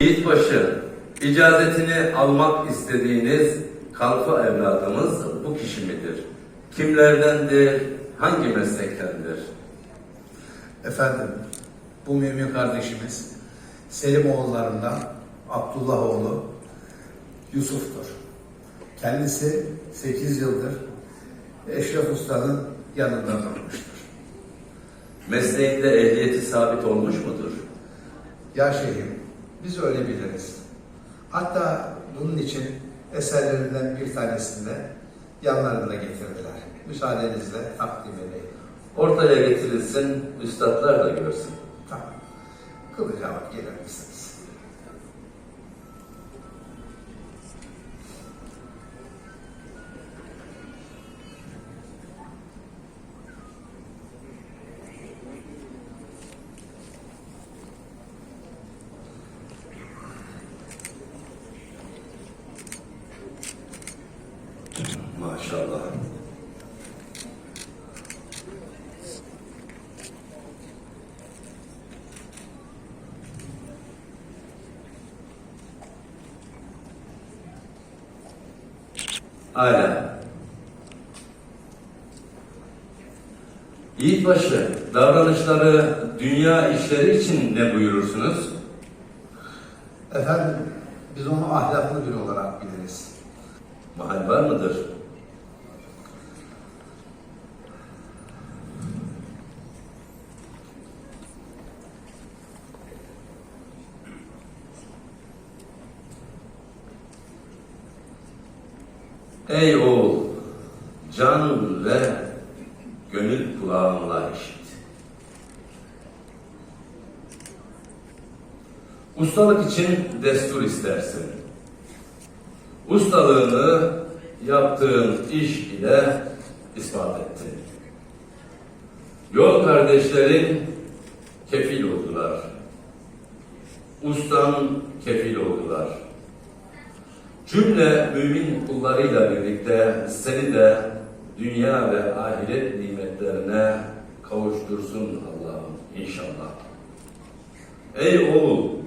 Yiğitbaşı, icazetini almak istediğiniz kalfa evladımız bu kişi midir? Kimlerdendir, hangi meslektendir? Efendim, bu mümin kardeşimiz Selim oğullarından Abdullah oğlu Yusuf'tur. Kendisi 8 yıldır Eşref Usta'nın yanında kalmıştır. Mesleğinde ehliyeti sabit olmuş mudur? Ya şeyhim, biz öyle biliriz. Hatta bunun için eserlerinden bir tanesinde yanlarında getirdiler. Müsaadenizle takdim edeyim. Ortaya getirilsin, üstadlar da görsün. Tamam. Kılıca bak gelir misiniz? Maşallah. Hala. Yiğitbaşı, davranışları dünya işleri için ne buyurursunuz? Efendim, biz onu ahlaklı biri olarak biliriz. Mahal var mıdır? Ey oğul, can ve gönül kulağınla işit. Ustalık için destur istersin. Ustalığını yaptığın iş ile ispat ettin. Yol kardeşlerin kefil oldular. Ustan kefil oldular. Cümle mümin kullarıyla birlikte seni de dünya ve ahiret nimetlerine kavuştursun Allah'ım inşallah. Ey oğul,